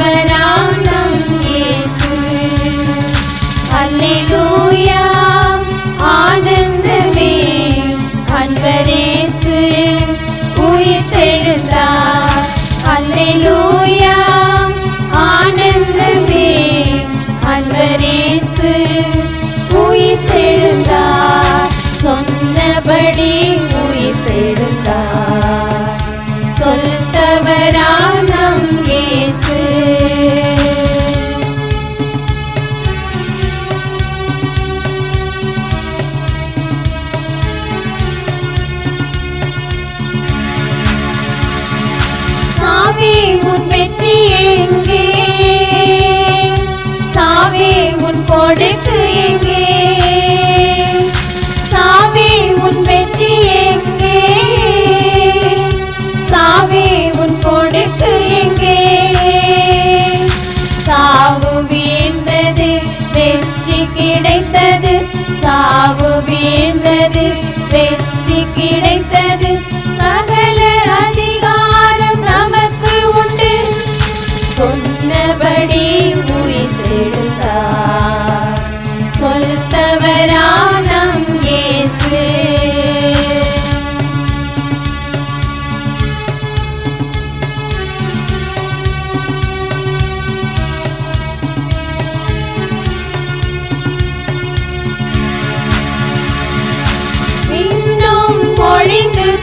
वर சாமி உன் வெற்றி எங்கே?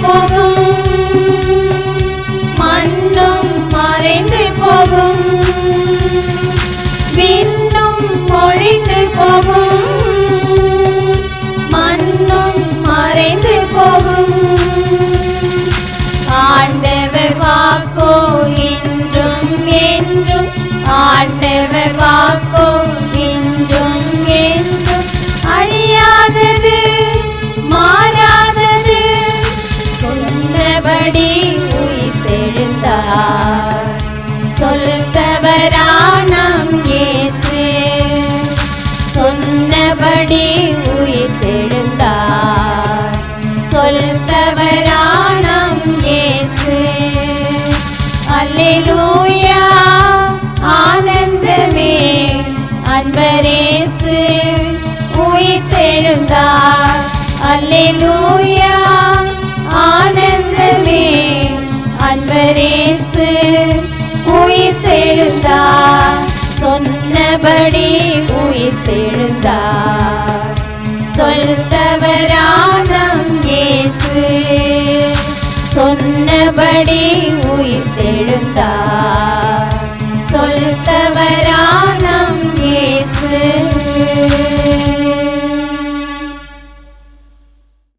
போகும். மண்ணும் மறைந்து போகும். விண்ணும் பொழிந்து போகும். ஆண்டவர் வாக்கோ இன்றும் என்றும் அழியாதது மாறாதது. சொன்னபடி உயிர்த்தெழுந்தார் சொல் இயேசு. சொன்னபடி உயிர்த்தெழுந்தார் இயேசு. அல்லேலூயா. அல்லேலூயா ஆனந்தமே அன்பரேசு உயிர்த்தெழுந்தார் சொன்னபடி உயிர்த்தெழுந்தார் சொல் தவறான இயேசு சொன்னபடி